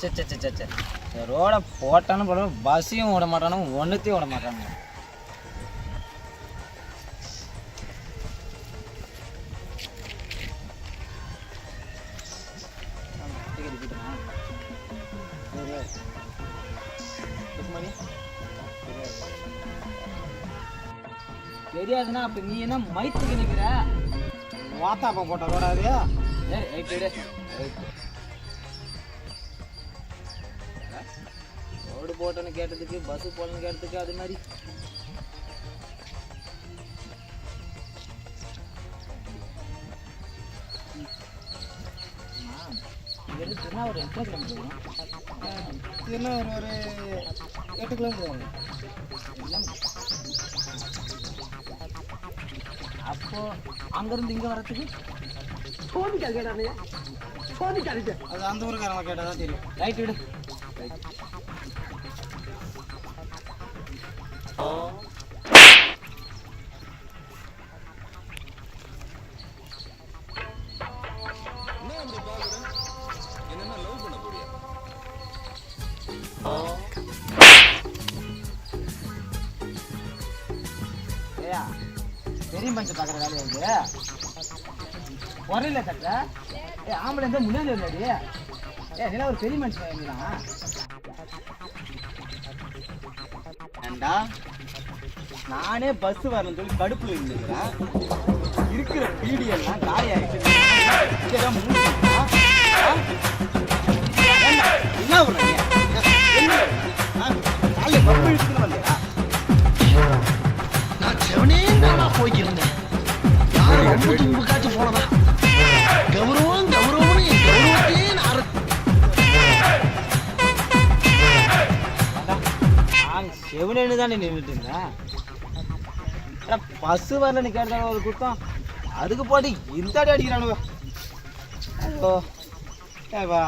சே சே சே, சே சே ரோட போட்டானு போட பஸ்ஸையும் விட மாட்டானு ஒன்றுத்தையும் விட மாட்டானு தெரியாதுன்னா அப்ப நீ என்ன மைத்துக்கு நிக்கிற? வாத்தாப்பா போட்டதோட அது ஏய் ரைட் போட்டோன்னு கேட்டதுக்கு பஸ் போடணும்னு கேட்டதுக்கு அது மாதிரி. எத்தனை கிலோமீட்டர் என்ன ஒரு ஒரு எட்டு கிலோமீட்டர் வரும் அப்போ அங்கேருந்து இங்கே வரத்துக்கு அது அந்த ஊருக்காரங்க கேட்டால் தான் தெரியும். ரைட் விடு. பெரிய மனுஷன் பார்க்குற வேலையா இருக்கு குறையில கட்ட ஏ ஆம்பளை இருந்தா முன்னாடி ஏ நிலா ஒரு பெரிய மனுஷன் இருந்தா ஏண்டா நானே பஸ் வரலன்னு சொல்லி கடுப்புல இருந்துக்கிறேன். இருக்கிற பீடியெல்லாம் காலி ஆயிடுச்சு. என்ன? என்ன? ஒரு பப்பு இழுத்துன்னு வந்தியா? நான் செவனே போய்க்கிருந்தேன். யாரும் ரொம்ப தும்புக்காச்சும் போனதா? நான் செவனேன்னு தானே நின்றுட்டு இருந்தேன் ஆனால் பஸ் வரலன்னு கேட்டாங்க ஒரு குத்தம். அதுக்கு போட்டு இந்த அடி அடிக்கிறானுவ. ஓ ஏவா